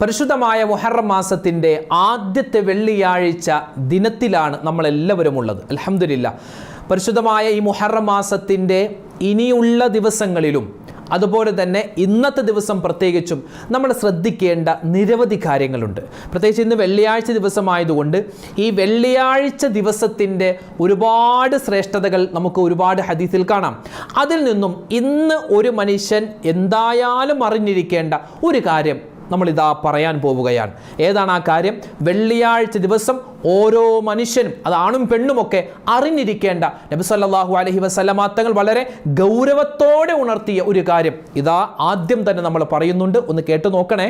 പരിശുദ്ധമായ മുഹറം മാസത്തിന്റെ ആദ്യത്തെ വെള്ളിയാഴ്ച ദിനത്തിലാണ് നമ്മളെല്ലാവരും ഉള്ളത്. അലഹമില്ല പരിശുദ്ധമായ ഈ മുഹറം മാസത്തിന്റെ ഇനിയുള്ള ദിവസങ്ങളിലും അതുപോലെ തന്നെ ഇന്നത്തെ ദിവസം പ്രത്യേകിച്ചും നമ്മൾ ശ്രദ്ധിക്കേണ്ട നിരവധി കാര്യങ്ങളുണ്ട്. പ്രത്യേകിച്ച് ഇന്ന് വെള്ളിയാഴ്ച ദിവസമായതുകൊണ്ട് ഈ വെള്ളിയാഴ്ച ദിവസത്തിന്റെ ഒരുപാട് ശ്രേഷ്ഠതകൾ നമുക്ക് ഒരുപാട് ഹദീസിൽ കാണാം. അതിൽ നിന്നും ഇന്ന് ഒരു മനുഷ്യൻ എന്തായാലും അറിഞ്ഞിരിക്കേണ്ട ഒരു കാര്യം നമ്മളിതാ പറയാൻ പോവുകയാണ്. ഏതാണ് ആ കാര്യം? വെള്ളിയാഴ്ച ദിവസം ഓരോ മനുഷ്യനും അത് ആണും പെണ്ണുമൊക്കെ അറിഞ്ഞിരിക്കേണ്ട നബി സല്ലല്ലാഹു അലൈഹി വസല്ലമ തങ്ങൾ വളരെ ഗൗരവത്തോടെ ഉണർത്തിയ ഒരു കാര്യം. ഇതാ ആദ്യം തന്നെ നമ്മൾ പറയുന്നുണ്ട്. ഒന്ന് കേട്ടു നോക്കണേ.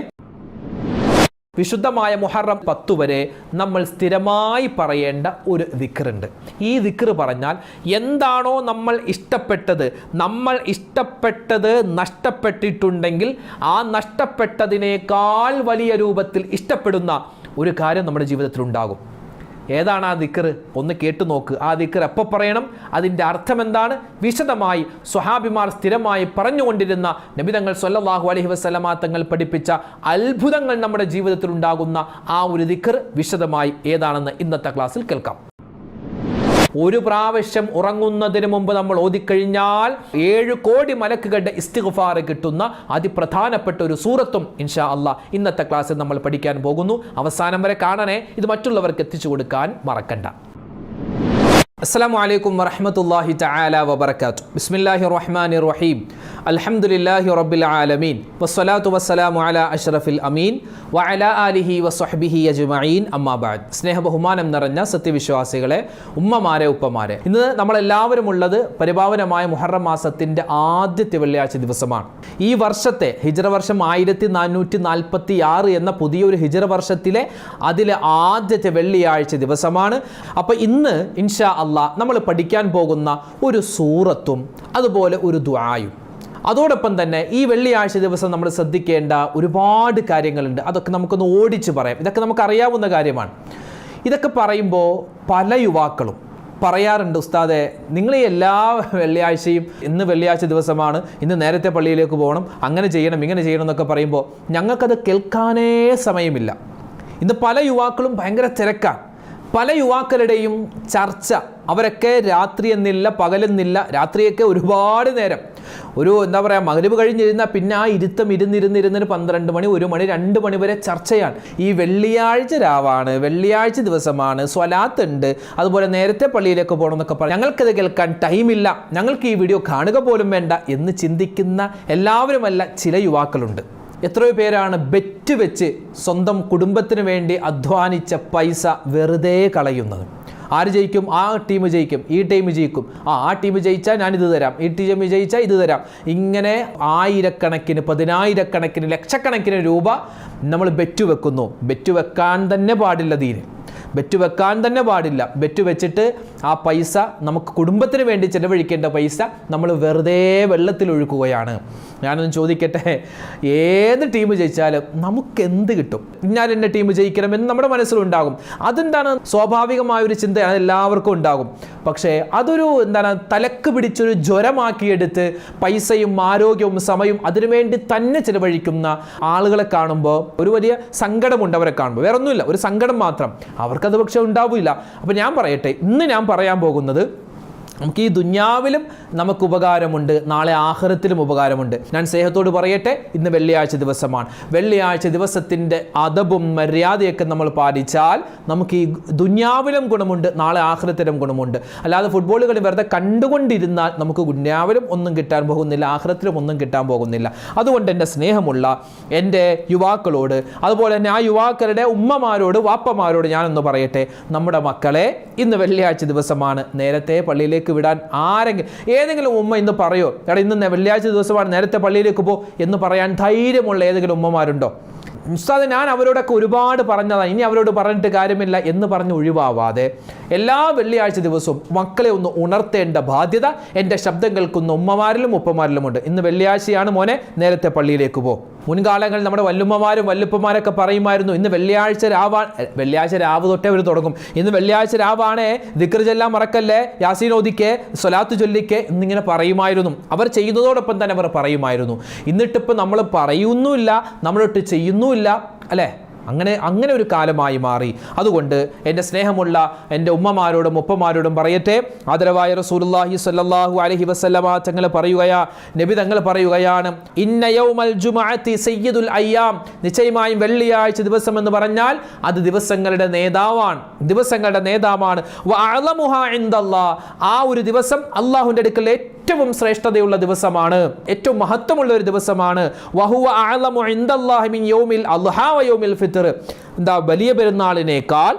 വിശുദ്ധമായ മുഹറം പത്തു വരെ നമ്മൾ സ്ഥിരമായി പറയേണ്ട ഒരു ദിക്കറുണ്ട് ഈ ദിക്റ് പറഞ്ഞാൽ എന്താണോ നമ്മൾ ഇഷ്ടപ്പെട്ടത് നമ്മൾ ഇഷ്ടപ്പെട്ടത് നഷ്ടപ്പെട്ടിട്ടുണ്ടെങ്കിൽ ആ നഷ്ടപ്പെട്ടതിനേക്കാൾ വലിയ രൂപത്തിൽ ഇഷ്ടപ്പെടുന്ന ഒരു കാര്യം നമ്മുടെ ജീവിതത്തിൽ ഉണ്ടാകും ഏതാണ് ആ ദിക്കർ ഒന്ന് കേട്ടു നോക്ക്. ആ ദിക്കർ എപ്പോൾ പറയണം? അതിന്റെ അർത്ഥം എന്താണ്? വിശദമായി സ്വഹാബിമാർ സ്ഥിരമായി പറഞ്ഞുകൊണ്ടിരുന്ന നബിതങ്ങൾ സൊല്ലാഹു അലഹി വസ്ലമാ തങ്ങൾ പഠിപ്പിച്ച അത്ഭുതങ്ങൾ നമ്മുടെ ജീവിതത്തിൽ ഉണ്ടാകുന്ന ആ ഒരു ദിക്കർ വിശദമായി ഏതാണെന്ന് ഇന്നത്തെ ക്ലാസ്സിൽ കേൾക്കാം. ഒരു പ്രാവശ്യം ഉറങ്ങുന്നതിന് മുമ്പ് നമ്മൾ ഓതിക്കഴിഞ്ഞാൽ ഏഴ് കോടി മലക്കുകളുടെ ഇസ്തിഗ്ഫാർ കിട്ടുന്ന അതിപ്രധാനപ്പെട്ട ഒരു സൂറത്തും ഇൻഷാ അല്ല ഇന്നത്തെ ക്ലാസ്സിൽ നമ്മൾ പഠിക്കാൻ പോകുന്നു. അവസാനം വരെ കാണണേ. ഇത് മറ്റുള്ളവർക്ക് എത്തിച്ചു കൊടുക്കാൻ മറക്കണ്ട. അസ്സലാമു അലൈക്കും വറഹ്മത്തുള്ളാഹി തആല വബർക്കാത്തു ബിസ്മില്ലാഹി റഹ്മാൻ റഹീം. അൽഹംദുലില്ലാഹി റബ്ബിൽ ആലമീൻ. വസ്സലാത്തു വസ്സലാമു അലാ അഷ്റഫിൽ അമീൻ. വഅലാ ആലിഹി വസ്വഹ്ബിഹി അജ്മഈൻ. അമ്മാബാദ് സ്നേഹബഹുമാനം സ്നേഹ ബഹുമാനം നിറഞ്ഞ സത്യവിശ്വാസികളെ ഉമ്മമാരെ ഉപ്പമാരെ. ഇന്ന് നമ്മളെല്ലാവരും ഉള്ളത് പരിപാവനമായ മുഹറം മാസത്തിന്റെ ആദ്യത്തെ വെള്ളിയാഴ്ച ദിവസമാണ്. ഈ വർഷത്തെ ഹിജറ വർഷം ആയിരത്തി നാനൂറ്റി നാൽപ്പത്തി ആറ് എന്ന പുതിയൊരു ഹിജറ വർഷത്തിലെ അതിലെ ആദ്യത്തെ വെള്ളിയാഴ്ച ദിവസമാണ്. അപ്പോൾ ഇന്ന് ഇൻഷാ അള്ളാ നമ്മൾ പഠിക്കാൻ പോകുന്ന ഒരു സൂറത്തും അതുപോലെ ഒരു ദ്വായും അതോടൊപ്പം തന്നെ ഈ വെള്ളിയാഴ്ച ദിവസം നമ്മൾ ശ്രദ്ധിക്കേണ്ട ഒരുപാട് കാര്യങ്ങളുണ്ട്. അതൊക്കെ നമുക്കൊന്ന് ഓടിച്ച് പറയാം. ഇതൊക്കെ നമുക്ക് അറിയാവുന്ന കാര്യമാണ്. ഇതൊക്കെ പറയുമ്പോൾ പല യുവാക്കളും പറയാറുണ്ട് ഉസ്താദെ നിങ്ങൾ എല്ലാ വെള്ളിയാഴ്ചയും ഇന്ന് വെള്ളിയാഴ്ച ദിവസമാണ് ഇന്ന് നേരത്തെ പള്ളിയിലേക്ക് പോകണം അങ്ങനെ ചെയ്യണം ഇങ്ങനെ ചെയ്യണം എന്നൊക്കെ പറയുമ്പോൾ ഞങ്ങൾക്കത് കേൾക്കാനേ സമയമില്ല. ഇന്ന് പല യുവാക്കളും ഭയങ്കര തിരക്കാണ്. പല യുവാക്കളുടെയും ചർച്ച അവരൊക്കെ രാത്രി എന്നില്ല പകലെന്നില്ല. രാത്രിയൊക്കെ ഒരുപാട് നേരം. ഒരു എന്താ പറയുക മകരവ് കഴിഞ്ഞിരുന്നാൽ പിന്നെ ആ ഇരുത്തം ഇരുന്നിരുന്നിരുന്നതിന് പന്ത്രണ്ട് മണി ഒരു മണി രണ്ട് മണി വരെ ചർച്ചയാണ്. ഈ വെള്ളിയാഴ്ച രാവാണ് വെള്ളിയാഴ്ച ദിവസമാണ് സ്വലാത്ത് ഉണ്ട്. അതുപോലെ നേരത്തെ പള്ളിയിലേക്ക് പോകണം എന്നൊക്കെ പറയും ഞങ്ങൾക്കത് കേൾക്കാൻ ടൈമില്ല ഞങ്ങൾക്ക് ഈ വീഡിയോ കാണുക പോലും വേണ്ട എന്ന് ചിന്തിക്കുന്ന എല്ലാവരുമല്ല ചില യുവാക്കളുണ്ട്. എത്രയോ പേരാണ് ബെറ്റ് വെച്ച് സ്വന്തം കുടുംബത്തിന് വേണ്ടി അധ്വാനിച്ച പൈസ വെറുതെ കളയുന്നത്. ആര് ജയിക്കും? ആ ടീം ജയിക്കും. ഈ ടീം ജയിക്കും. ആ ആ ടീം ജയിച്ചാൽ ഞാൻ ഇത് തരാം. ഈ ടീം ജയിച്ചാൽ ഇത് തരാം. ഇങ്ങനെ ആയിരക്കണക്കിന് പതിനായിരക്കണക്കിന് ലക്ഷക്കണക്കിന് രൂപ നമ്മൾ ബെറ്റ് വെക്കുന്നു ബെറ്റ് വെക്കാൻ തന്നെ പാടില്ല ദീന്. ബെറ്റ് വെക്കാൻ തന്നെ പാടില്ല. ബെറ്റ് വെച്ചിട്ട് ആ പൈസ നമുക്ക് കുടുംബത്തിന് വേണ്ടി ചിലവഴിക്കേണ്ട പൈസ നമ്മൾ വെറുതെ വെള്ളത്തിൽ ഒഴുക്കുകയാണ്. ഞാനൊന്ന് ചോദിക്കട്ടെ ഏത് ടീം ജയിച്ചാലും നമുക്ക് എന്ത് കിട്ടും? ഞാൻ എന്റെ ടീം ജയിക്കണമെന്ന് നമ്മുടെ മനസ്സിലുണ്ടാകും. അതെന്താണ് സ്വാഭാവികമായ ഒരു ചിന്ത എല്ലാവർക്കും ഉണ്ടാകും. പക്ഷേ അതൊരു എന്താണ് തലക്ക് പിടിച്ചൊരു ജ്വരമാക്കിയെടുത്ത് പൈസയും ആരോഗ്യവും സമയവും അതിനുവേണ്ടി തന്നെ ചിലവഴിക്കുന്ന ആളുകളെ കാണുമ്പോൾ ഒരു വലിയ സങ്കടമുണ്ട് അവരെ കാണുമ്പോൾ. വേറെ ഒന്നുമില്ല ഒരു സങ്കടം മാത്രം. അവർക്കത് പക്ഷേ ഉണ്ടാവില്ല. അപ്പോൾ ഞാൻ പറയട്ടെ ഇന്ന് ഞാൻ പറയാൻ പോകുന്നത് നമുക്ക് ഈ ദുന്യാവിലും നമുക്ക് ഉപകാരമുണ്ട് നാളെ ആഹൃത്തിലും ഉപകാരമുണ്ട്. ഞാൻ സ്നേഹത്തോട് പറയട്ടെ ഇന്ന് വെള്ളിയാഴ്ച ദിവസമാണ്. വെള്ളിയാഴ്ച ദിവസത്തിന്റെ അതബും മര്യാദയൊക്കെ നമ്മൾ പാലിച്ചാൽ നമുക്ക് ഈ ദുന്യാവിലും ഗുണമുണ്ട് നാളെ ആഹൃത്തിലും ഗുണമുണ്ട്. അല്ലാതെ ഫുട്ബോൾ കളി വെറുതെ കണ്ടുകൊണ്ടിരുന്നാൽ നമുക്ക് ദുന്യാവിലും ഒന്നും കിട്ടാൻ പോകുന്നില്ല ആഹൃത്തിലും ഒന്നും കിട്ടാൻ പോകുന്നില്ല. അതുകൊണ്ട് എന്റെ സ്നേഹമുള്ള എന്റെ യുവാക്കളോട് അതുപോലെ തന്നെ ആ യുവാക്കളുടെ ഉമ്മമാരോട് വാപ്പമാരോട് ഞാനൊന്ന് പറയട്ടെ. നമ്മുടെ മക്കളെ ഇന്ന് വെള്ളിയാഴ്ച ദിവസമാണ്. നേരത്തെ പള്ളിയിലേക്ക് പള്ളിയിലേക്ക് വിടാൻ ആരെങ്കിലും ഏതെങ്കിലും ഉമ്മ ഇന്ന് പറയോ എടാ ഇന്ന് വെള്ളിയാഴ്ച ദിവസമാണ് നേരത്തെ പള്ളിയിലേക്ക് പോ എന്ന് പറയാൻ ധൈര്യമുള്ള ഏതെങ്കിലും ഉമ്മമാരുണ്ടോ? ഉസ്താദ് ഞാൻ അവരോടൊക്കെ ഒരുപാട് പറഞ്ഞതാണ് ഇനി അവരോട് പറഞ്ഞിട്ട് കാര്യമില്ല എന്ന് പറഞ്ഞ് ഒഴിവാവാതെ എല്ലാ വെള്ളിയാഴ്ച ദിവസവും മക്കളെ ഒന്ന് ഉണർത്തേണ്ട ബാധ്യത എന്റെ ശബ്ദം കേൾക്കുന്ന ഉമ്മമാരിലും ഉപ്പമാരിലുമുണ്ട്. ഇന്ന് വെള്ളിയാഴ്ചയാണ് മോനെ നേരത്തെ പള്ളിയിലേക്ക് പോ. മുൻകാലങ്ങളിൽ നമ്മുടെ വല്ലുമ്മമാരും വല്ലുപ്പമാരൊക്കെ പറയുമായിരുന്നു ഇന്ന് വെള്ളിയാഴ്ച രാവാ വെള്ളിയാഴ്ച രാവ് തൊട്ടേ അവർ തുടങ്ങും. ഇന്ന് വെള്ളിയാഴ്ച രാവാണേ ദിക്ർ മറക്കല്ലേ യാസീൻ ഓദിക്കെ സ്വലാത്ത് ചൊല്ലിക്കെ എന്നിങ്ങനെ പറയുമായിരുന്നു. അവർ ചെയ്യുന്നതോടൊപ്പം തന്നെ അവർ പറയുമായിരുന്നു. എന്നിട്ടിപ്പോൾ നമ്മൾ പറയുന്നുമില്ല നമ്മളിട്ട് ചെയ്യുന്നുമില്ല അല്ലേ? അങ്ങനെ അങ്ങനെ ഒരു കാലമായി മാറി. അതുകൊണ്ട് എന്റെ സ്നേഹമുള്ള എന്റെ ഉമ്മമാരോടും ഉപ്പമാരോടും പറയട്ടെ. ആദരവായ റസൂലുള്ളാഹി സ്വല്ലല്ലാഹു അലൈഹി വസല്ലമ തങ്ങൾ പറയുകയാ നബി തങ്ങൾ പറയുകയാണ് ഇന്ന യൗമൽ ജുമഅത്തി സയ്യിദുൽ അയ്യാം. നിശ്ചയമായും വെള്ളിയാഴ്ച ദിവസം എന്ന് പറഞ്ഞാൽ അത് ദിവസങ്ങളുടെ നേതാവാണ്. ദിവസങ്ങളുടെ നേതാവാണ്. ആ ഒരു ദിവസം അള്ളാഹുവിന്റെ അടുക്കൽ ഏറ്റവും ശ്രേഷ്ഠതയുള്ള ദിവസമാണ് ഏറ്റവും മഹത്വമുള്ള ഒരു ദിവസമാണ്. വഹുവ എന്താ വലിയ പെരുന്നാളിനേക്കാൾ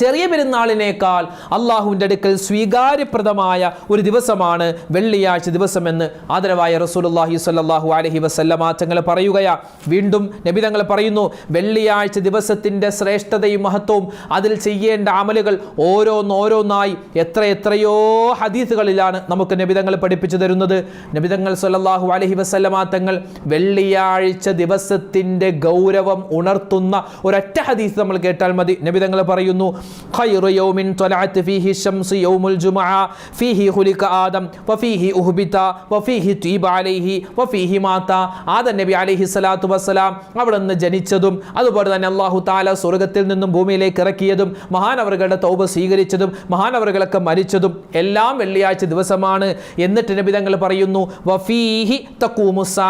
ചെറിയ പെരുന്നാളിനേക്കാൾ അള്ളാഹുവിന്റെ അടുക്കൽ സ്വീകാര്യപ്രദമായ ഒരു ദിവസമാണ് വെള്ളിയാഴ്ച ദിവസമെന്ന് ആദരവായ റസൂലുള്ളാഹി സ്വല്ലല്ലാഹു അലൈഹി വസല്ലമ തങ്ങൾ പറയുകയാ. വീണ്ടും നബി തങ്ങൾ പറയുന്നു വെള്ളിയാഴ്ച ദിവസത്തിന്റെ ശ്രേഷ്ഠതയും മഹത്വവും അതിൽ ചെയ്യേണ്ട അമലുകൾ ഓരോന്നോരോന്നായി എത്ര എത്രയോ ഹദീസുകളിലാണ് നമുക്ക് നബിതങ്ങൾ പഠിപ്പിച്ചു തരുന്നത്. നബിതങ്ങൾ സ്വല്ലല്ലാഹു അലഹി വസല്ലമ തങ്ങൾ വെള്ളിയാഴ്ച ദിവസത്തിന്റെ ഗൗരവം ഉണർത്തുന്ന ഒരൊറ്റ ഹദീസ് നമ്മൾ കേട്ടാൽ മതി. നബിതങ്ങൾ പറയുന്നു خير يوم طلعت فيه الشمس يوم الجمعة فيه خلق آدم وفيه أهبط وفيه طيب عليه وفيه مات ആദം നബി അലൈഹി സ്വലാത്തു വസ്സലാം അവിടെ നിന്ന് ജനിച്ചതും അതുപോലെ തന്നെ അള്ളാഹു താല സ്വർഗത്തിൽ നിന്നും ഭൂമിയിലേക്ക് ഇറക്കിയതും മഹാനവറുകളുടെ തൗബ സ്വീകരിച്ചതും മഹാനവറുകളൊക്കെ മരിച്ചതും എല്ലാം വെള്ളിയാഴ്ച ദിവസമാണ് എന്നിട്ട് നബി തങ്ങൾ പറയുന്നു വഫീഹി തഖൂമുസ്സാ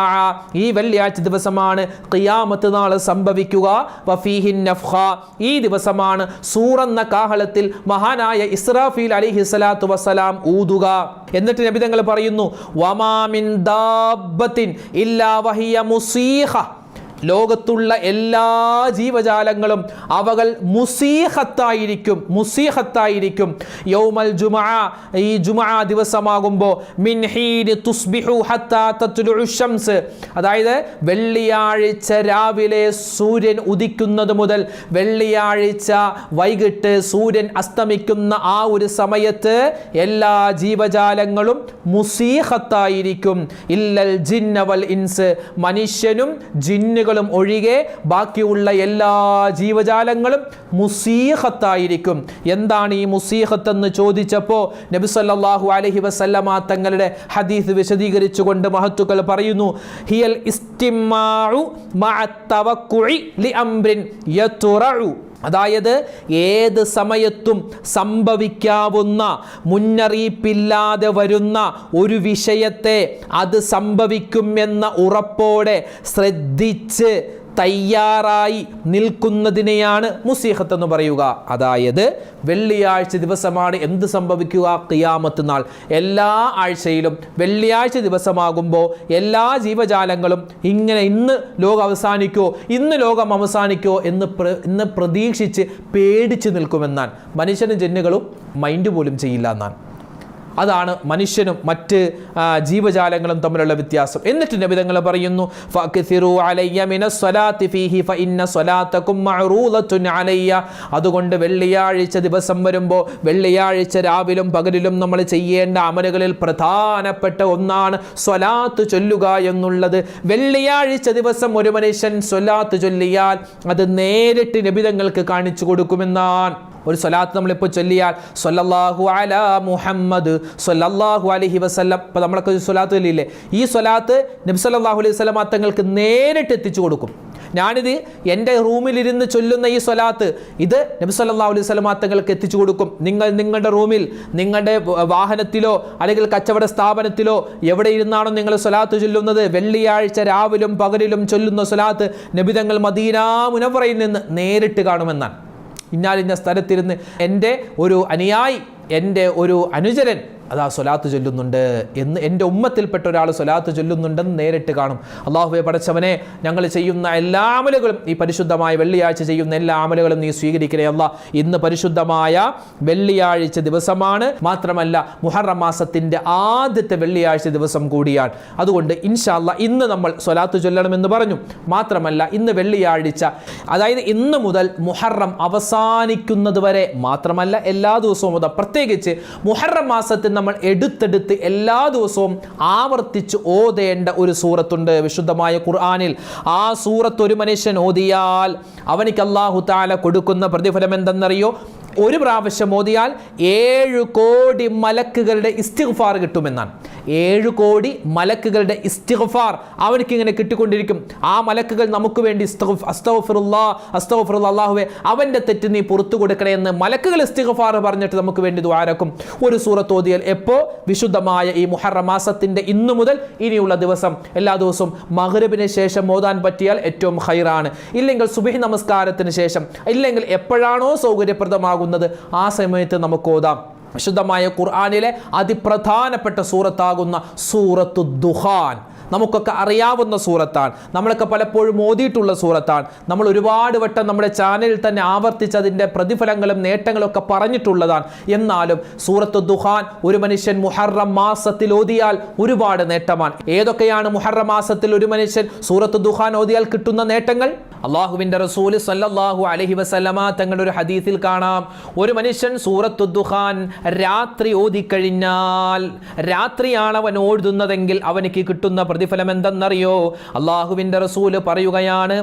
ഈ വെള്ളിയാഴ്ച ദിവസമാണ് ഖിയാമത്ത് നാൾ സംഭവിക്കുക വഫീഹി നഫ്ഖ ഈ ദിവസമാണ് സൂറന്ന കാഹളത്തിൽ മഹാനായ ഇസ്രാഫീൽ അലിഹി സ്വലാത്തു വസ്സലാം ഊതുക. എന്നിട്ട് നബിതങ്ങൾ പറയുന്നു വമാമിൻ ദാബത്തിൻ ഇല്ലാ വഹിയ മുസീഹ. ലോകത്തുള്ള എല്ലാ ജീവജാലങ്ങളും അവകൾ മുസീഹത്തായിരിക്കും മുസീഹത്തായിരിക്കും. യൗമൽ ജുമാ ഈ ജുമാ ദിവസമാകുമ്പോൾ തുസ്ബിഹു അതായത് വെള്ളിയാഴ്ച രാവിലെ സൂര്യൻ ഉദിക്കുന്നത് മുതൽ വെള്ളിയാഴ്ച വൈകിട്ട് സൂര്യൻ അസ്തമിക്കുന്ന ആ ഒരു സമയത്ത് എല്ലാ ജീവജാലങ്ങളും മുസീഹത്തായിരിക്കും. ഇല്ലൽ ജിന്നവൽ ഇൻസ്. മനുഷ്യനും ജിന്നുകളും ഒഴികെ ബാക്കിയുള്ള എല്ലാ ജീവജാലങ്ങളും മുസീഹത്തായിരിക്കും. എന്താണ് ഈ മുസീഹത്ത് എന്ന് ചോദിച്ചപ്പോൾ നബി സല്ലല്ലാഹു അലൈഹി വസല്ലമ തങ്ങളുടെ ഹദീസ് വിശദീകരിച്ചുകൊണ്ട് മഹത്തുക്കൾ പറയുന്നു ഹിയൽ ഇസ്തിമാഉ മഅ തവക്കുഇ ലി അംറിൻ യതുറഉ. അതായത് ഏത് സമയത്തും സംഭവിക്കാവുന്ന മുന്നറിയിപ്പില്ലാതെ വരുന്ന ഒരു വിഷയത്തെ അത് സംഭവിക്കുമെന്ന ഉറപ്പോടെ ശ്രദ്ധിച്ച് തയ്യാറായി നിൽക്കുന്നതിനെയാണ് മുസീഹത്ത് എന്ന് പറയുക. അതായത് വെള്ളിയാഴ്ച ദിവസമാണ് എന്ത് സംഭവിക്കുക? കിയാമത്ത് നാൾ. എല്ലാ ആഴ്ചയിലും വെള്ളിയാഴ്ച ദിവസമാകുമ്പോൾ എല്ലാ ജീവജാലങ്ങളും ഇങ്ങനെ ഇന്ന് ലോകം അവസാനിക്കോ ഇന്ന് ലോകം അവസാനിക്കോ എന്ന് ഇന്ന് പ്രതീക്ഷിച്ച് പേടിച്ച് നിൽക്കുമെന്നാണ്. മനുഷ്യനും ജന്നുകളും മൈൻഡ് പോലും ചെയ്യില്ല എന്നാണ്. അതാണ് മനുഷ്യനും മറ്റ് ജീവജാലങ്ങളും തമ്മിലുള്ള വ്യത്യാസം. എന്നിട്ട് നബിതങ്ങൾ പറയുന്നു. അതുകൊണ്ട് വെള്ളിയാഴ്ച ദിവസം വരുമ്പോൾ വെള്ളിയാഴ്ച രാവിലും പകലിലും നമ്മൾ ചെയ്യേണ്ട അമലുകളിൽ പ്രധാനപ്പെട്ട ഒന്നാണ് സ്വലാത്ത് ചൊല്ലുക എന്നുള്ളത്. വെള്ളിയാഴ്ച ദിവസം ഒരു മനുഷ്യൻ സ്വലാത്ത് ചൊല്ലിയാൽ അത് നേരിട്ട് നബിതങ്ങൾക്ക് കാണിച്ചു കൊടുക്കുമെന്നാണ്. ഒരു സ്വലാത്ത് നമ്മളിപ്പോൾ ചൊല്ലിയാൽ സൊല്ലാഹു അല മുഹമ്മദ് സൊല്ലാഹു അലഹി വസ്ലം ഇപ്പോൾ നമ്മളൊക്കെ ഒരു സ്വലാത്ത് ചൊല്ലിയില്ലേ? ഈ സ്വലാത്ത് നബി സല്ലല്ലാഹു അലൈഹി വസല്ലം തങ്ങൾക്ക് നേരിട്ട് എത്തിച്ചു കൊടുക്കും. ഞാനിത് എന്റെ റൂമിലിരുന്ന് ചൊല്ലുന്ന ഈ സ്വലാത്ത് ഇത് നബി സല്ലല്ലാഹു അലൈഹി വസല്ലം തങ്ങൾക്ക് എത്തിച്ചു കൊടുക്കും. നിങ്ങൾ നിങ്ങളുടെ റൂമിൽ നിങ്ങളുടെ വാഹനത്തിലോ അല്ലെങ്കിൽ കച്ചവട സ്ഥാപനത്തിലോ എവിടെ ഇരുന്നാണോ നിങ്ങൾ സ്വലാത്ത് ചൊല്ലുന്നത്? വെള്ളിയാഴ്ച രാവിലും പകലിലും ചൊല്ലുന്ന സ്വലാത്ത് നബിതങ്ങൾ മദീന മുനവറയിൽ നിന്ന് നേരിട്ട് കാണുമെന്നാണ്. ഇന്നാലിന്ന സ്ഥലത്തിരുന്ന് എന്റെ ഒരു അനുയായി എന്റെ ഒരു അനുചരൻ അതാ സ്വലാത്ത് ചൊല്ലുന്നുണ്ട് എന്ന് എന്റെ ഉമ്മത്തിൽപ്പെട്ട ഒരാൾ സ്വലാത്ത് ചൊല്ലുന്നുണ്ടെന്ന് നേരിട്ട് കാണും. അള്ളാഹുബെ പടച്ചവനെ ഞങ്ങൾ ചെയ്യുന്ന എല്ലാ അമലുകളും ഈ പരിശുദ്ധമായ വെള്ളിയാഴ്ച ചെയ്യുന്ന എല്ലാ അമലുകളും നീ സ്വീകരിക്കണേ അല്ല ഇന്ന് പരിശുദ്ധമായ വെള്ളിയാഴ്ച ദിവസമാണ്. മാത്രമല്ല മുഹറം മാസത്തിന്റെ ആദ്യത്തെ വെള്ളിയാഴ്ച ദിവസം കൂടിയാണ്. അതുകൊണ്ട് ഇൻഷാല്ല ഇന്ന് നമ്മൾ സ്വലാത്ത് ചൊല്ലണമെന്ന് പറഞ്ഞു. മാത്രമല്ല ഇന്ന് വെള്ളിയാഴ്ച അതായത് ഇന്ന് മുതൽ മുഹറം അവസാനിക്കുന്നത് വരെ മാത്രമല്ല എല്ലാ ദിവസവും പ്രത്യേകിച്ച് മുഹറം മാസത്തിൽ നമ്മൾ എടുത്തെടുത്ത് എല്ലാ ദിവസവും ആവർത്തിച്ച് ഓതേണ്ട ഒരു സൂറത്തുണ്ട്. വിശുദ്ധമായ ഖുർആാനിൽ ആ സൂറത്ത് ഒരു മനുഷ്യൻ ഓതിയാൽ അവനിക്ക് അള്ളാഹു താല കൊടുക്കുന്ന പ്രതിഫലം എന്തെന്നറിയോ? ഒരു പ്രാവശ്യം ഓതിയാൽ ഏഴ് കോടി മലക്കുകളുടെ ഇസ്തിഗ്ഫാർ കിട്ടുമെന്നാണ്. ഏഴ് കോടി മലക്കുകളുടെ ഇസ്തിഗ്ഫാർ അവനക്ക് ഇങ്ങനെ കിട്ടിക്കൊണ്ടിരിക്കും. ആ മലക്കുകൾ നമുക്ക് വേണ്ടി അള്ളാഹുവെ അവന്റെ തെറ്റ് നീ പുറത്തു കൊടുക്കണേ എന്ന് മലക്കുകൾ ഇസ്തിഗ്ഫാർ പറഞ്ഞിട്ട് നമുക്ക് വേണ്ടി ദ്വാരക്കും ഒരു സൂറത്ത് ഓതിയാൽ എപ്പോ? വിശുദ്ധമായ ഈ മുഹറം മാസത്തിന്റെ ഇന്നു മുതൽ ഇനിയുള്ള ദിവസം. എല്ലാ ദിവസവും മഹ്രബിന് ശേഷം ഓതാൻ പറ്റിയാൽ ഏറ്റവും ഹൈറാണ്. ഇല്ലെങ്കിൽ സുബഹി നമസ്കാരത്തിന് ശേഷം ഇല്ലെങ്കിൽ എപ്പോഴാണോ സൗകര്യപ്രദമാകുന്നത് ആ സമയത്ത് നമുക്ക് ഓതാം. വിശുദ്ധമായ ഖുർആാനിലെ അതിപ്രധാനപ്പെട്ട സൂറത്താകുന്ന സൂറത്തു ദുഹാൻ. നമുക്കൊക്കെ അറിയാവുന്ന സൂറത്താണ്. നമ്മളൊക്കെ പലപ്പോഴും ഓതിയിട്ടുള്ള സൂറത്താണ്. നമ്മൾ ഒരുപാട് വട്ടം നമ്മുടെ ചാനലിൽ തന്നെ ആവർത്തിച്ച് അതിന്റെ പ്രതിഫലങ്ങളും നേട്ടങ്ങളും ഒക്കെ പറഞ്ഞിട്ടുള്ളതാണ്. എന്നാലും സൂറത്ത് ദുഹാൻ ഒരു മനുഷ്യൻ മുഹറം മാസത്തിൽ ഓതിയാൽ ഒരുപാട് നേട്ടമാണ്. ഏതൊക്കെയാണ് മുഹറം മാസത്തിൽ ഒരു മനുഷ്യൻ സൂറത്ത് ദുഹാൻ ഓതിയാൽ കിട്ടുന്ന നേട്ടങ്ങൾ? അള്ളാഹുവിന്റെ റസൂൽ സല്ലല്ലാഹു അലഹി വസല്ലമ തങ്ങളുടെ ഒരു ഹദീസിൽ കാണാം. ഒരു മനുഷ്യൻ സൂറത്തു ദുഹാൻ രാത്രി ഓതിക്കഴിഞ്ഞാൽ രാത്രിയാണ് അവൻ ഓടുന്നതെങ്കിൽ അവനിക്ക് കിട്ടുന്ന പ്രതിഫലം എന്തെന്നറിയോ? അള്ളാഹുവിന്റെ റസൂൽ പറയുകയാണ്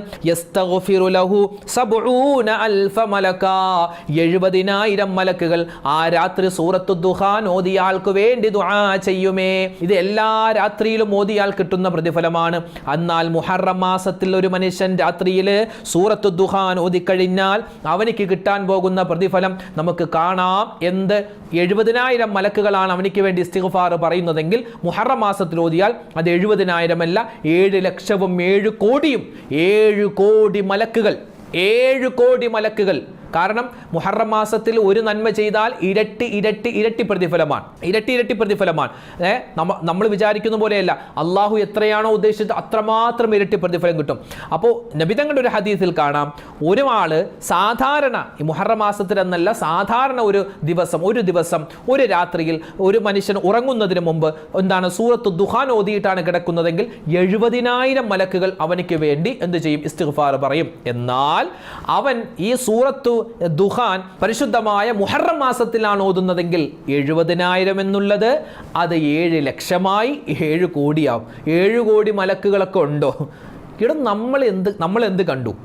എഴുപതിനായിരം മലക്കുകൾ ആ രാത്രി സൂറത്തു ദുഹാൻ ഓതിയാൾക്ക് വേണ്ടി ദുആ ചെയ്യുമേ. ഇത് എല്ലാ രാത്രിയിലും ഓതിയാൽ കിട്ടുന്ന പ്രതിഫലമാണ്. എന്നാൽ മുഹറം മാസത്തിൽ ഒരു മനുഷ്യൻ രാത്രിയിൽ സൂറത്തു ദുഹാൻ ഓതിക്കഴിഞ്ഞാൽ അവനിക്ക് കിട്ടാൻ പോകുന്ന പ്രതിഫലം നമുക്ക് കാണാം. എന്ത്? എഴുപതിനായിരം മലക്കുകളാണ് അവനിക്ക് വേണ്ടി ഇസ്തിഗ്ഫാർ പറയുന്നതെങ്കിൽ മുഹറം മാസത്തിൽ ഓതിയാൽ അത് എഴുപതിനായിരമല്ല ഏഴ് ലക്ഷവും ഏഴ് കോടിയും. ഏഴ് കോടി മലക്കുകൾ ഏഴ് കോടി മലക്കുകൾ. കാരണം മുഹറം മാസത്തിൽ ഒരു നന്മ ചെയ്താൽ ഇരട്ടി ഇരട്ടി ഇരട്ടി പ്രതിഫലമാണ്. ഇരട്ടി ഇരട്ടി പ്രതിഫലമാണ്. ഏ നമ്മ നമ്മൾ വിചാരിക്കുന്ന പോലെയല്ല. അള്ളാഹു എത്രയാണോ ഉദ്ദേശിച്ചത് അത്രമാത്രം ഇരട്ടി പ്രതിഫലം കിട്ടും. അപ്പോൾ നബിതങ്ങളുടെ ഒരു ഹദീസിൽ കാണാം. ഒരാൾ സാധാരണ ഈ മുഹറം മാസത്തിൽ എന്നല്ല സാധാരണ ഒരു ദിവസം ഒരു ദിവസം ഒരു രാത്രിയിൽ ഒരു മനുഷ്യൻ ഉറങ്ങുന്നതിന് മുമ്പ് എന്താണ് സൂറത്ത് ദുഹാൻ ഓതിയിട്ടാണ് കിടക്കുന്നതെങ്കിൽ എഴുപതിനായിരം മലക്കുകൾ അവനക്ക് വേണ്ടി എന്ത് ചെയ്യും? ഇസ്തിഗ്ഫാർ പറയും. എന്നാൽ അവൻ ഈ സൂറത്തു ദുഹാൻ പരിശുദ്ധമായ മുഹറം മാസത്തിലാണ് ഓതുന്നതെങ്കിൽ എഴുപതിനായിരം എന്നുള്ളത് അത് ഏഴ് ലക്ഷമായി ഏഴ് കോടിയാവും. ഏഴ് കോടി മലക്കുകളൊക്കെ ഉണ്ടോ? ഇവിടെ നമ്മൾ എന്ത് നമ്മൾ എന്ത് കണ്ടു?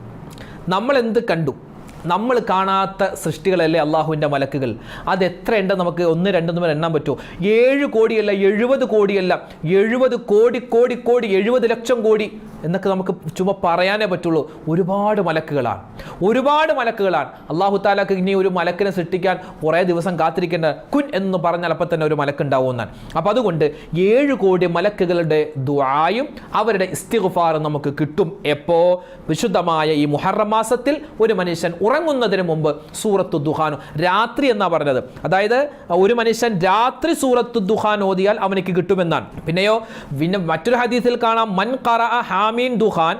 നമ്മൾ എന്ത് കണ്ടു? നമ്മൾ കാണാത്ത സൃഷ്ടികളല്ലേ അള്ളാഹുവിന്റെ മലക്കുകൾ. അത് ഉണ്ട് നമുക്ക് ഒന്ന് രണ്ടെന്ന് എണ്ണാൻ പറ്റുമോ? ഏഴ് കോടിയല്ല എഴുപത് കോടിയല്ല. എഴുപത് കോടി കോടി കോടി എഴുപത് ലക്ഷം കോടി. എന്നൊക്കെ നമുക്ക് ചുമ്മാ പറയാനേ പറ്റുള്ളൂ. ഒരുപാട് മലക്കുകളാണ്. ഒരുപാട് മലക്കുകളാണ്. അള്ളാഹു താലാക്ക് ഇനി ഒരു മലക്കിനെ സൃഷ്ടിക്കാൻ കുറേ ദിവസം കാത്തിരിക്കേണ്ട. കുൻ എന്ന് പറഞ്ഞാൽ അപ്പം തന്നെ ഒരു മലക്കുണ്ടാവുമെന്നാണ്. അപ്പം അതുകൊണ്ട് ഏഴ് കോടി മലക്കുകളുടെ ദുആയും അവരുടെ ഇസ്തിഗ്ഫാറും നമുക്ക് കിട്ടും. എപ്പോ? വിശുദ്ധമായ ഈ മുഹറം മാസത്തിൽ ഒരു മനുഷ്യൻ ഉറങ്ങുന്നതിന് മുമ്പ് സൂറത്തു ദുഹാനു. രാത്രി എന്നാ പറഞ്ഞത്? അതായത് ഒരു മനുഷ്യൻ രാത്രി സൂറത്തു ദുഹാൻ ഓതിയാൽ അവനക്ക് കിട്ടുമെന്നാണ്. പിന്നെയോ പിന്നെ മറ്റൊരു ഹദീസിൽ കാണാം. മൻ ഖറ ഹാമീൻ ദുഹാൻ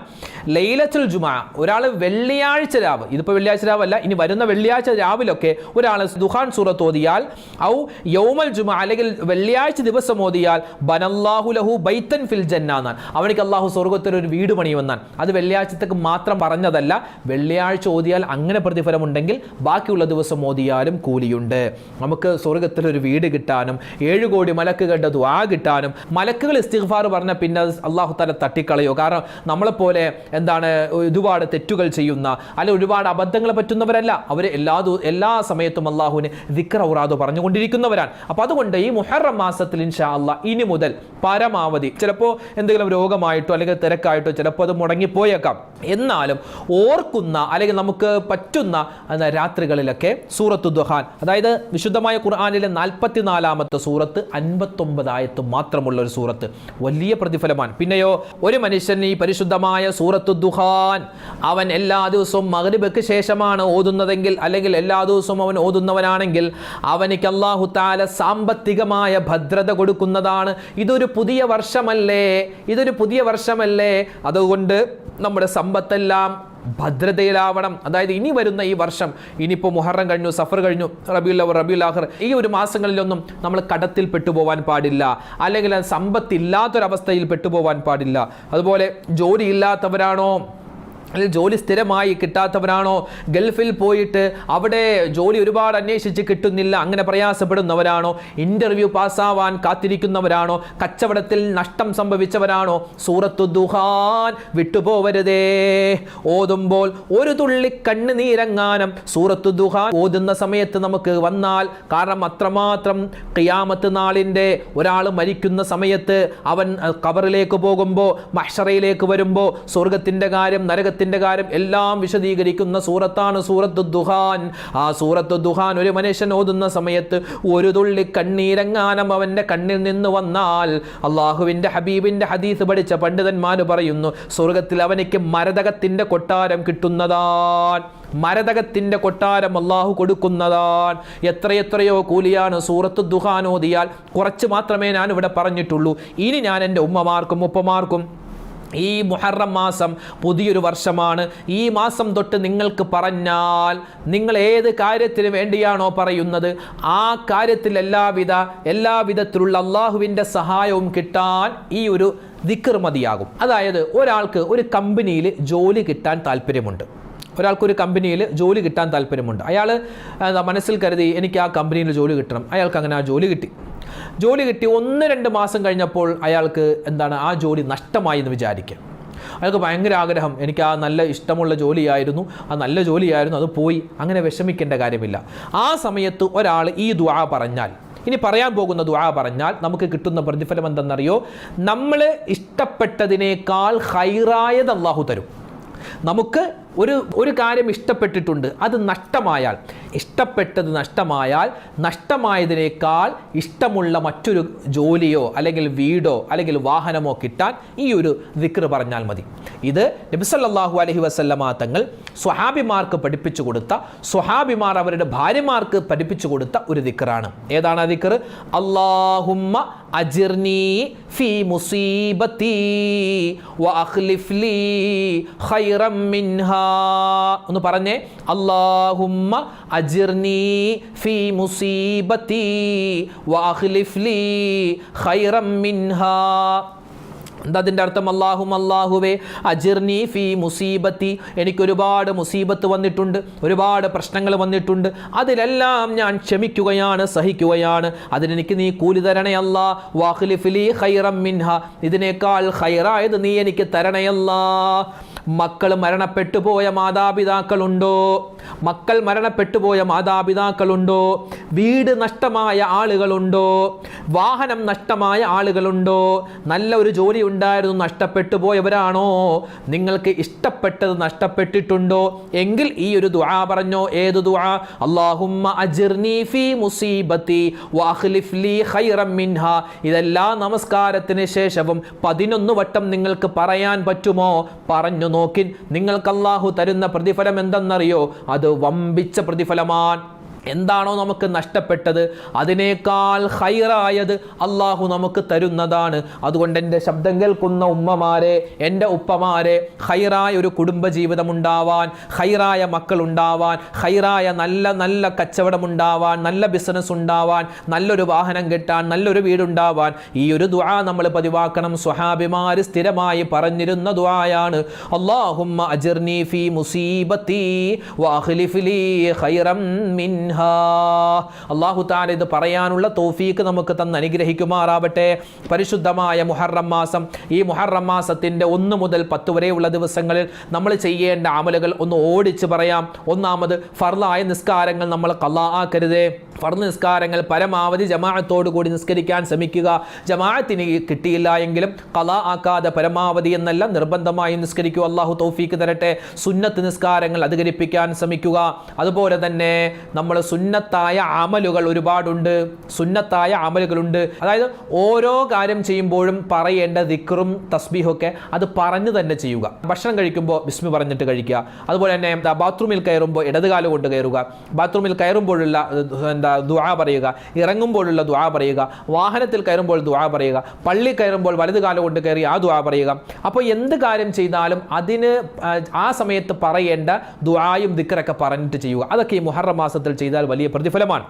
ലൈലത്തുൽ ജുമാ ഒരാൾ വെള്ളിയാഴ്ച രാവ് ഇതിപ്പോൾ വെള്ളിയാഴ്ച രാവല്ല ഇനി വരുന്ന വെള്ളിയാഴ്ച രാവിലൊക്കെ ഒരാൾ ദുഹാൻ സൂറത്ത് ഓതിയാൽ ഔ യൗമൽ ജുമാ അല്ലെങ്കിൽ വെള്ളിയാഴ്ച ദിവസം ഓതിയാൽ ബനല്ലാഹു ലഹു ബൈത്തൻ ഫിൽ ജന്ന എന്നാണ്. അവനിക്ക് അള്ളാഹു സ്വർഗത്തിൽ ഒരു വീട് പണിയുമെന്നാണ്. അത് വെള്ളിയാഴ്ചത്തേക്ക് മാത്രം പറഞ്ഞതല്ല വെള്ളിയാഴ്ച ഓതിയാൽ അങ്ങനെ പ്രതിഫലമുണ്ടെങ്കിൽ ബാക്കിയുള്ള ദിവസം ഓതിയാലും കൂലിയുണ്ട്. നമുക്ക് സ്വർഗത്തിൽ ഒരു വീട് കിട്ടാനും ഏഴ് കോടി മലക്കുകളുടെ ദ്വാ കിട്ടാനും മലക്കുകൾ ഇസ്തിഗ്ഫാർ പറഞ്ഞ പിന്നെ അള്ളാഹു തല തട്ടിക്കളയോ? കാരണം നമ്മളെപ്പോലെ എന്താണ് ഒരുപാട് തെറ്റുകൾ ചെയ്യുന്ന അല്ലെ ഒരുപാട് അബദ്ധങ്ങൾ പറ്റുന്നവരല്ല. അവർ എല്ലാ എല്ലാ സമയത്തും അള്ളാഹുവിന് ദിക്ര ഔറാദ് പറഞ്ഞുകൊണ്ടിരിക്കുന്നവരാണ്. അപ്പോൾ അതുകൊണ്ട് ഈ മുഹറം മാസത്തിൽ ഇൻഷാ അള്ളാഹ് ഇനി മുതൽ പരമാവധി ചിലപ്പോൾ എന്തെങ്കിലും രോഗമായിട്ടോ അല്ലെങ്കിൽ തിരക്കായിട്ടോ ചിലപ്പോൾ അത് മുടങ്ങിപ്പോയേക്കാം. എന്നാലും ഓർക്കുന്ന അല്ലെങ്കിൽ നമുക്ക് പറ്റുന്ന രാത്രികളിലൊക്കെ സൂറത്തു ദുഹാൻ അതായത് വിശുദ്ധമായ ഖുർആാനിലെ നാൽപ്പത്തിനാലാമത്തെ സൂറത്ത് അൻപത്തൊമ്പതായത്ത് മാത്രമുള്ള ഒരു സൂറത്ത്. വലിയ പ്രതിഫലമാണ്. പിന്നെയോ ഒരു മനുഷ്യൻ ഈ പരിശുദ്ധമായ സൂറത്തു ദുഹാൻ അവൻ എല്ലാ ദിവസവും മഗ്രിബക്ക് ശേഷമാണ് ഓതുന്നതെങ്കിൽ അല്ലെങ്കിൽ എല്ലാ ദിവസവും അവൻ ഓതുന്നവനാണെങ്കിൽ അവനിക്ക് അള്ളാഹു താല സാമ്പത്തികമായ ഭദ്രത കൊടുക്കുന്നതാണ്. ഇതൊരു പുതിയ വർഷമല്ലേ? ഇതൊരു പുതിയ വർഷമല്ലേ? അതുകൊണ്ട് നമ്മുടെ സമ്പത്തെല്ലാം ഭദ്രതയിലാവണം. അതായത് ഇനി വരുന്ന ഈ വർഷം ഇനിയിപ്പോൾ മുഹറം കഴിഞ്ഞു സഫർ കഴിഞ്ഞു റബിയുൽ അവർ റബിയുൽ ആഖർ ഈ ഒരു മാസങ്ങളിലൊന്നും നമ്മൾ കടത്തിൽ പെട്ടുപോകാൻ പാടില്ല. അല്ലെങ്കിൽ സമ്പത്തില്ലാത്തൊരവസ്ഥയിൽ പെട്ടുപോകാൻ പാടില്ല. അതുപോലെ ജോലി ഇല്ലാത്തവരാണോ അല്ലെങ്കിൽ ജോലി സ്ഥിരമായി കിട്ടാത്തവരാണോ? ഗൾഫിൽ പോയിട്ട് അവിടെ ജോലി ഒരുപാട് അന്വേഷിച്ച് കിട്ടുന്നില്ല അങ്ങനെ പ്രയാസപ്പെടുന്നവരാണോ? ഇന്റർവ്യൂ പാസ്സാവാൻ കാത്തിരിക്കുന്നവരാണോ? കച്ചവടത്തിൽ നഷ്ടം സംഭവിച്ചവരാണോ? സൂറത്തു ദുഹാൻ വിട്ടുപോവരുതേ. ഓതുമ്പോൾ ഒരു തുള്ളി കണ്ണുനീരങ്ങാനം സൂറത്തു ദുഹാൻ ഓതുന്ന സമയത്ത് നമുക്ക് വന്നാൽ കാരണം അത്രമാത്രം കിയാമത്ത് നാളിന്റെ ഒരാൾ മരിക്കുന്ന സമയത്ത് അവൻ കവറിലേക്ക് പോകുമ്പോൾ മഷറയിലേക്ക് വരുമ്പോൾ സ്വർഗത്തിന്റെ കാര്യം നരകത്തിന്റെ കാര്യം എല്ലാം വിശദീകരിക്കുന്ന സൂറത്താണ് സൂറത്ത് ദുഹാൻ. ആ സൂറത്ത് ദുഹാൻ ഒരു മനുഷ്യൻ ഓതുന്ന സമയത്ത് ഒരു തുള്ളി കണ്ണീരങ്ങാനം അവന്റെ കണ്ണിൽ നിന്ന് വന്നാൽ അള്ളാഹുവിന്റെ ഹബീബിന്റെ ഹദീസ് പഠിച്ച പണ്ഡിതന്മാർ പറയുന്നു സ്വർഗത്തിൽ അവനിക്ക് മരതകത്തിന്റെ കൊട്ടാരം കിട്ടുന്നതാണ്. മരതകത്തിന്റെ കൊട്ടാരം അള്ളാഹു കൊടുക്കുന്നതാണ്. എത്രയെത്രയോ കൂലിയാണ് സൂറത്ത് ദുഹാൻ ഓതിയാൽ കുറച്ച് മാത്രമേ ഞാൻ ഇവിടെ പറഞ്ഞിട്ടുള്ളൂ. ഇനി ഞാൻ എന്റെ ഉമ്മമാർക്കും ഉപ്പമാർക്കും ഈ മുഹറം മാസം പുതിയൊരു വർഷമാണ്. ഈ മാസം തൊട്ട് നിങ്ങൾക്ക് പറഞ്ഞാൽ നിങ്ങൾ ഏത് കാര്യത്തിന് വേണ്ടിയാണോ പറയുന്നത് ആ കാര്യത്തിൽ എല്ലാവിധ എല്ലാവിധത്തിലുള്ള അള്ളാഹുവിന്റെ സഹായവും കിട്ടാൻ ഈ ഒരു ദിക്കർ മതിയാകും. അതായത് ഒരാൾക്ക് ഒരു കമ്പനിയിൽ ജോലി കിട്ടാൻ താല്പര്യമുണ്ട്. ഒരാൾക്കൊരു കമ്പനിയിൽ ജോലി കിട്ടാൻ താല്പര്യമുണ്ട്. അയാൾ മനസ്സിൽ കരുതി എനിക്ക് ആ കമ്പനിയിൽ ജോലി കിട്ടണം. അയാൾക്ക് അങ്ങനെ ആ ജോലി കിട്ടി. ജോലി കിട്ടി ഒന്ന് രണ്ട് മാസം കഴിഞ്ഞപ്പോൾ അയാൾക്ക് എന്താണ് ആ ജോലി നഷ്ടമായി എന്ന് വിചാരിക്കുക. അയാൾക്ക് ഭയങ്കര ആഗ്രഹം. എനിക്ക് ആ നല്ല ഇഷ്ടമുള്ള ജോലിയായിരുന്നു ആ നല്ല ജോലിയായിരുന്നു അത് പോയി. അങ്ങനെ വിഷമിക്കേണ്ട കാര്യമില്ല. ആ സമയത്ത് ഒരാൾ ഈ ദുആ പറഞ്ഞാൽ ഇനി പറയാൻ പോകുന്ന ദുആ പറഞ്ഞാൽ നമുക്ക് കിട്ടുന്ന പ്രതിഫലം എന്തെന്നറിയോ? നമ്മൾ ഇഷ്ടപ്പെട്ടതിനേക്കാൾ ഹൈറായത് അള്ളാഹു തരും. നമുക്ക് ഒരു ഒരു കാര്യം ഇഷ്ടപ്പെട്ടിട്ടുണ്ട് അത് നഷ്ടമായാൽ. ഇഷ്ടപ്പെട്ടത് നഷ്ടമായാൽ നഷ്ടമായതിനേക്കാൾ ഇഷ്ടമുള്ള മറ്റൊരു ജോലിയോ അല്ലെങ്കിൽ വീടോ അല്ലെങ്കിൽ വാഹനമോ കിട്ടാൻ ഈ ഒരു ദിക്ർ പറഞ്ഞാൽ മതി. ഇത് നബിസല്ലാഹു അലഹി വസല്ലമ തങ്ങൾ സ്വഹാബിമാർക്ക് പഠിപ്പിച്ചു കൊടുത്ത സ്വഹാബിമാർ അവരുടെ ഭാര്യമാർക്ക് പഠിപ്പിച്ചു കൊടുത്ത ഒരു ദിക്റാണ്. ഏതാണ് ആ ദിക്ർ അള്ളാഹുമ്മ അജിർനി ഫി മുസീബത്തി വഅഖ്ലിഫ്ലി ഖൈറം മിൻഹാ ഒന്ന് പറഞ്ഞേ അല്ലാഹുമ്മ അജിർനി ഫി മുസീബത്തി വഅഖ്ലിഫ്ലി ഖൈറം മിൻഹാ എന്താ അതിന്റെ അർത്ഥം അള്ളാഹും അള്ളാഹുവേ അജിർനി ഫി മുസീബത്തി. എനിക്കൊരുപാട് മുസീബത്ത് വന്നിട്ടുണ്ട് ഒരുപാട് പ്രശ്നങ്ങൾ വന്നിട്ടുണ്ട്. അതിലെല്ലാം ഞാൻ ക്ഷമിക്കുകയാണ് സഹിക്കുകയാണ്. അതിനെനിക്ക് നീ കൂലി തരണയല്ല വാഹ്ലിഫിലി ഹൈറം മിൻഹ. ഇതിനേക്കാൾ ഹൈറായത് നീ എനിക്ക് തരണയല്ല മക്കൾ മരണപ്പെട്ടു പോയ മാതാപിതാക്കളുണ്ടോ? മക്കൾ മരണപ്പെട്ടു പോയ മാതാപിതാക്കളുണ്ടോ? വീട് നഷ്ടമായ ആളുകളുണ്ടോ? വാഹനം നഷ്ടമായ ആളുകളുണ്ടോ? നല്ല ഒരു ജോലി ഉണ്ടായിരുന്നു നഷ്ടപ്പെട്ടു പോയവരാണോ? നിങ്ങൾക്ക് ഇഷ്ടപ്പെട്ടത് നഷ്ടപ്പെട്ടിട്ടുണ്ടോ? എങ്കിൽ ഈ ഒരു ദുആ പറഞ്ഞോ? ഏത് ദുആ? അല്ലാഹുമ്മ അജിർനി ഫീ മുസീബത്തി വഅഖ്ലിഫ് ലീ ഖൈറം മിൻഹ. ഇതെല്ലാ നമസ്കാരത്തിന് ശേഷവും പതിനൊന്ന് വട്ടം നിങ്ങൾക്ക് പറയാൻ പറ്റുമോ? പറഞ്ഞു നോക്കിൻ. നിങ്ങൾക്ക് അള്ളാഹു തരുന്ന പ്രതിഫലം എന്തെന്നറിയോ? അത് വമ്പിച്ച പ്രതിഫലമാണ്. എന്താണോ നമുക്ക് നഷ്ടപ്പെട്ടത് അതിനേക്കാൾ ഹൈറായത് അള്ളാഹു നമുക്ക് തരുന്നതാണ്. അതുകൊണ്ട് എന്റെ ശബ്ദം കേൾക്കുന്ന ഉമ്മമാരെ എന്റെ ഉപ്പമാരെ ഹൈറായ ഒരു കുടുംബജീവിതം ഉണ്ടാവാൻ ഹൈറായ മക്കൾ ഉണ്ടാവാൻ ഹൈറായ നല്ല നല്ല കച്ചവടം ഉണ്ടാവാൻ നല്ല ബിസിനസ് ഉണ്ടാവാൻ നല്ലൊരു വാഹനം കിട്ടാൻ നല്ലൊരു വീടുണ്ടാവാൻ ഈ ഒരു ദുആ നമ്മൾ പതിവാക്കണം. സ്വഹാബിമാർ സ്ഥിരമായി പറഞ്ഞിരുന്ന ദുആയാണ്. അള്ളാഹുമ്മ അജിർനി ഫി മുസീബത്തി വാഹ്ലിഫിലി ലീ ഖൈറം അള്ളാഹു താല ഇത് പറയാനുള്ള തോഫീക്ക് നമുക്ക് തന്ന് അനുഗ്രഹിക്കുമാറാവട്ടെ. പരിശുദ്ധമായ മുഹറം മാസം. ഈ മുഹറം മാസത്തിന്റെ ഒന്ന് മുതൽ പത്ത് വരെയുള്ള ദിവസങ്ങളിൽ നമ്മൾ ചെയ്യേണ്ട അമലുകൾ ഒന്ന് ഓടിച്ച് പറയാം. ഒന്നാമത് ഫർലായ നിസ്കാരങ്ങൾ നമ്മൾ കല്ലാ ആക്കരുതേ. ഫർദ് നിസ്കാരങ്ങൾ പരമാവധി ജമാഅത്തോടു കൂടി നിസ്കരിക്കാൻ ശ്രമിക്കുക. ജമാഅത്തിന് കിട്ടിയില്ല എങ്കിലും കലാ ആക്കാതെ പരമാവധി എന്നല്ല നിർബന്ധമായും നിസ്കരിക്കുക അള്ളാഹു തൗഫീക്ക് തരട്ടെ. സുന്നത്ത് നിസ്കാരങ്ങൾ അധികരിപ്പിക്കാൻ ശ്രമിക്കുക. അതുപോലെ തന്നെ നമ്മൾ സുന്നത്തായ അമലുകൾ ഒരുപാടുണ്ട്. സുന്നത്തായ അമലുകളുണ്ട്. അതായത് ഓരോ കാര്യം ചെയ്യുമ്പോഴും പറയേണ്ട ദിക്റും തസ്ബീഹൊക്കെ അത് പറഞ്ഞു തന്നെ ചെയ്യുക. ഭക്ഷണം കഴിക്കുമ്പോൾ ബിസ്മി പറഞ്ഞിട്ട് കഴിക്കുക. അതുപോലെ തന്നെ എന്താ ബാത്റൂമിൽ കയറുമ്പോൾ ഇടതുകാലം കൊണ്ട് കയറുക. ബാത്റൂമിൽ കയറുമ്പോഴുള്ള എന്താ ദുആ പറയുക. ഇറങ്ങുമ്പോഴുള്ള ദുആ പറയുക. വാഹനത്തിൽ കയറുമ്പോൾ ദുആ പറയുക. പള്ളി കയറുമ്പോൾ വലതു കാലം കൊണ്ട് കയറി ആ ദുആ പറയുക. അപ്പോൾ എന്ത് കാര്യം ചെയ്താലും അതിന് ആ, സമയത്ത് പറയേണ്ട ദുആയും ദിക്കറൊക്കെ പറഞ്ഞിട്ട് ചെയ്യുക. അതൊക്കെ ഈ മുഹറം മാസത്തിൽ ചെയ്താൽ വലിയ പ്രതിഫലമാണ്.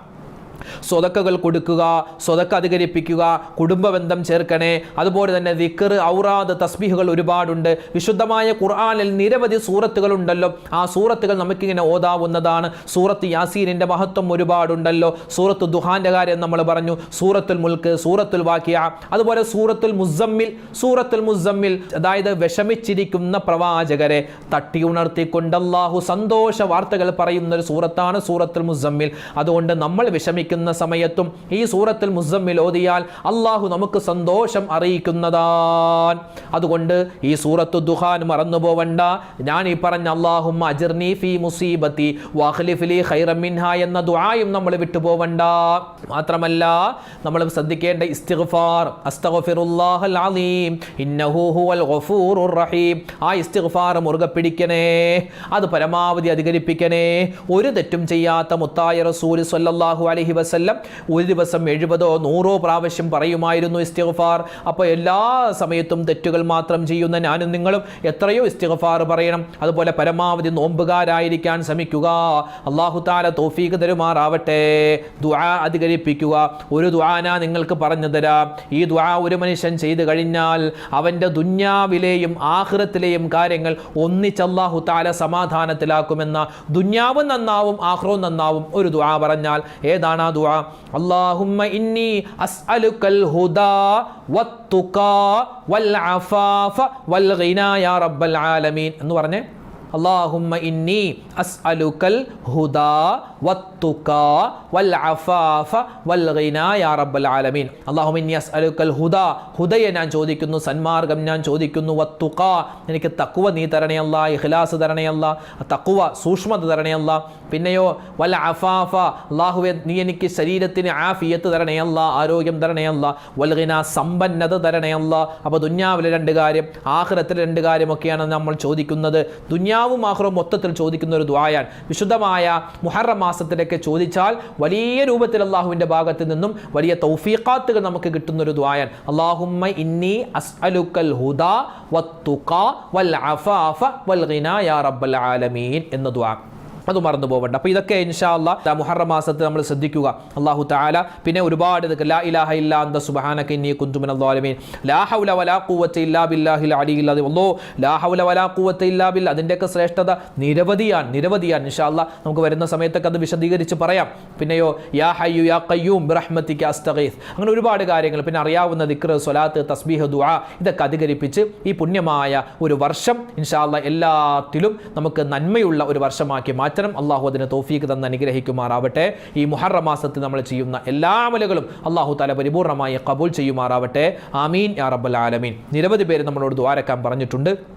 സ്വതക്കകൾ കൊടുക്കുക സ്വതക്ക അധികരിപ്പിക്കുക കുടുംബബന്ധം ചേർക്കണേ. അതുപോലെ തന്നെ ദിക്കർ ഔറാദ് തസ്ബീഹുകൾ ഒരുപാടുണ്ട്. വിശുദ്ധമായ ഖുർആാനിൽ നിരവധി സൂറത്തുകളുണ്ടല്ലോ. ആ സൂറത്തുകൾ നമുക്കിങ്ങനെ ഓതാവുന്നതാണ്. സൂറത്ത് യാസീനിന്റെ മഹത്വം ഒരുപാടുണ്ടല്ലോ. സൂറത്ത് ദുഹാന്റെ കാര്യം നമ്മൾ പറഞ്ഞു. സൂറത്തുൽ മുൽക്ക് സൂറത്തുൽ വാക്കിയ. അതുപോലെ സൂറത്തുൽ മുസമ്മിൽ സൂറത്തുൽ മുസമ്മിൽ. അതായത് വിഷമിച്ചിരിക്കുന്ന പ്രവാചകരെ തട്ടി ഉണർത്തിക്കൊണ്ട് അല്ലാഹു സന്തോഷ വാർത്തകൾ പറയുന്ന ഒരു സൂറത്താണ് സൂറത്തുൽ മുസമ്മിൽ. അതുകൊണ്ട് നമ്മൾ വിഷമിക്കുന്ന സമയത്തും ഈ സൂറത്തിൽ മുസമ്മിൽ ഓതിയാൽ അള്ളാഹു നമുക്ക് സന്തോഷം അറിയിക്കുന്നതാണ് അതുകൊണ്ട് ഈ സൂറത്തു ദുഹാൻ മറന്നു പോവണ്ട. ഞാൻ ഈ പറഞ്ഞ അള്ളാഹും അജിർനി ഫി മുസീബത്തി വാഹ്ലിഫിലി ഹൈറമിൻഹ മിൻഹ എന്ന ദുആയും നമ്മൾ വിട്ടുപോവണ്ട മാത്രമല്ല നമ്മൾ ശ്രദ്ധിക്കേണ്ട ഇസ്തിഗ്ഫാർ അസ്തഗ്ഫിറുല്ലാഹൽ അലീം ഇന്നഹു ഹുവൽ ഗഫൂറുർ റഹീം. ആ മുറുകെ പിടിക്കണേ അത് പരമാവധി അധികരിപ്പിക്കണേ. ഒരു തെറ്റും ചെയ്യാത്ത മുത്തായ റസൂൽ സല്ലല്ലാഹു അലൈഹി വസല്ലം ഒരു ദിവസം എഴുപതോ നൂറോ പ്രാവശ്യം പറയുമായിരുന്നു ഇസ്തിഗ്ഫാർ. അപ്പോൾ എല്ലാ സമയത്തും തെറ്റുകൾ മാത്രം ചെയ്യുന്ന ഞാനും നിങ്ങളും എത്രയോ ഇസ്തിഗ്ഫാർ പറയണം. അതുപോലെ പരമാവധി നോമ്പുകാരായിരിക്കാൻ ശ്രമിക്കുക. അള്ളാഹു താല തോഫീക്ക് തരുമാറാവട്ടെ. ദുആ അധികരിപ്പിക്കുക. ഒരു ദുആന നിങ്ങൾക്ക് പറഞ്ഞു തരാം. ഈ ദുആ ഒരു മനുഷ്യൻ ചെയ്തു കഴിഞ്ഞാൽ അവന്റെ ദുന്യാവിലെയും ആഹ്റത്തിലെയും കാര്യങ്ങൾ ഒന്നിച്ച് അള്ളാഹു താല സമാധാനത്തിലാക്കുമെന്ന ദുന്യാവും നന്നാവും ആഹ്റവും നന്നാവും ഒരു ദുആ പറഞ്ഞാൽ ഏതാണ് ആ ദുആ. അല്ലാഹുമ്മ ഇന്നി അസ്അലുക്കൽ ഹുദാ വത്തുഖാ വൽ അഫാഫ വൽ ഗിനാ യാ റബ്ബൽ ആലമീൻ എന്ന് പറഞ്ഞേ അള്ളാഹുമ്മ ഇന്നി അസ് അലുക്കൽ ഹുദാ വത്തുക വൽ അഫാഫ വൽ ഗിനാ യാ റബ്ബൽ ആലമീൻ. അള്ളാഹുമ്മ ഇന്നി അസ് അലുക്കൽ ഹുദാ ഹുദയെ ഞാൻ ചോദിക്കുന്നു സന്മാർഗം ഞാൻ ചോദിക്കുന്നു വത്തുക എനിക്ക് തക്കുവ നീ തരണയല്ല ഇഖ്ലാസ് തരണേ അല്ലാ തക്കുവ സൂക്ഷ്മത തരണയല്ല പിന്നെയോ വൽ അഫാഫ അള്ളാഹുവെ നീ എനിക്ക് ശരീരത്തിന് ആഫിയത്ത് തരണേ അല്ലാ ആരോഗ്യം തരണയല്ല വൽഗിന വൽ ഗിനാ സമ്പന്നത തരണയല്ല. അപ്പോൾ ദുന്യാവിലെ രണ്ട് കാര്യം ആഖിറത്തിലെ രണ്ട് കാര്യമൊക്കെയാണ് നമ്മൾ ചോദിക്കുന്നത്. ദുന്യാവും ആഖിറവും മൊത്തത്തിൽ ചോദിക്കുന്ന ഒരു ദ്വായാൻ വിശുദ്ധമായ മുഹറം മാസത്തിലൊക്കെ ചോദിച്ചാൽ വലിയ രൂപത്തിൽ അള്ളാഹുവിന്റെ ഭാഗത്ത് നിന്നും വലിയ തൗഫീഖാത്തുകൾ നമുക്ക് കിട്ടുന്ന ഒരു ദ്വായാൻ അള്ളാഹുമ്മ ഇന്നി അസ്അലുക്കൽ ഹുദാ വത്തുഖാ വൽ അഫാഫ വൽ റബ്ബൽ ആലമീൻ എന്ന ദ്വാ അത് മറന്നു പോവണ്ട അപ്പോൾ ഇതൊക്കെ ഇൻഷാ അല്ലാ മുഹറം മാസത്തിൽ നമ്മൾ ശ്രദ്ധിക്കുക. അള്ളാഹു താല പിന്നെ ഒരുപാട് ലാ ഇലാഹ അന്ത ഇന്നി ലാ ഹൗല വലാ ഇല്ലാ ലാ ഹൗല വലാ ഇല്ലാ ശ്രേഷ്ഠത നിരവധിയാണ് നിരവധിയാണ് ഇൻഷാ അല്ലാ. നമുക്ക് വരുന്ന സമയത്തൊക്കെ അത് വിശദീകരിച്ച് പറയാം. പിന്നെയോ യാ ഹയ്യു യാ കയ്യൂം അങ്ങനെ ഒരുപാട് കാര്യങ്ങൾ. പിന്നെ അറിയാവുന്ന ദിക്ർ സ്വലാത്ത് തസ്ബീഹ് ദുആ ഇതൊക്കെ അധികരിപ്പിച്ച് ഈ പുണ്യമായ ഒരു വർഷം ഇൻഷാ അല്ലാ എല്ലാത്തിലും നമുക്ക് നന്മയുള്ള ഒരു വർഷമാക്കി മാറ്റണം അള്ളാഹു അതിന് തോഫീക്ക് തന്ന് അനുഗ്രഹിക്കുമാറാവട്ടെ. ഈ മുഹറ മാസത്തിൽ നമ്മൾ ചെയ്യുന്ന എല്ലാ അമലുകളും അള്ളാഹു താല പരിപൂർണമായി കബൂൽ ചെയ്യുമാറാവട്ടെ. ആമീൻ യാ റബ്ബൽ ആലമീൻ. നിരവധി പേര് നമ്മളോട് ദ്വാരക്കാൻ പറഞ്ഞിട്ടുണ്ട്.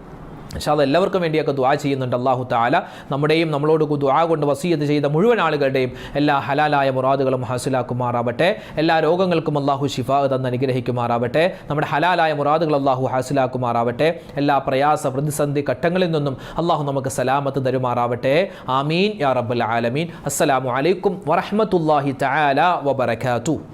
പക്ഷേ അത് എല്ലാവർക്കും വേണ്ടിയൊക്കെ ദുആ ചെയ്യുന്നുണ്ട് അള്ളാഹു താല നമ്മുടെയും നമ്മളോട് ദുആ കൊണ്ട് വസീയത്ത് ചെയ്ത മുഴുവൻ ആളുകളുടെയും എല്ലാ ഹലാലായ മുറാദുകളും ഹാസിലാക്കുമാറാവട്ടെ. എല്ലാ രോഗങ്ങൾക്കും അള്ളാഹു ഷിഫാ തന്ന് അനുഗ്രഹിക്കുമാറാവട്ടെ. നമ്മുടെ ഹലാലായ മുറാദുകൾ അള്ളാഹു ഹാസിലാക്കുമാറാവട്ടെ. എല്ലാ പ്രയാസ പ്രതിസന്ധി ഘട്ടങ്ങളിൽ നിന്നും അള്ളാഹു നമുക്ക് സലാമത്ത് തരുമാറാവട്ടെ. ആമീൻ യാ റബ്ബൽ ആലമീൻ. അസ്സലാമു അലൈക്കും വറഹ്മത്തുള്ളാഹി തആല വബറകാതുഹു.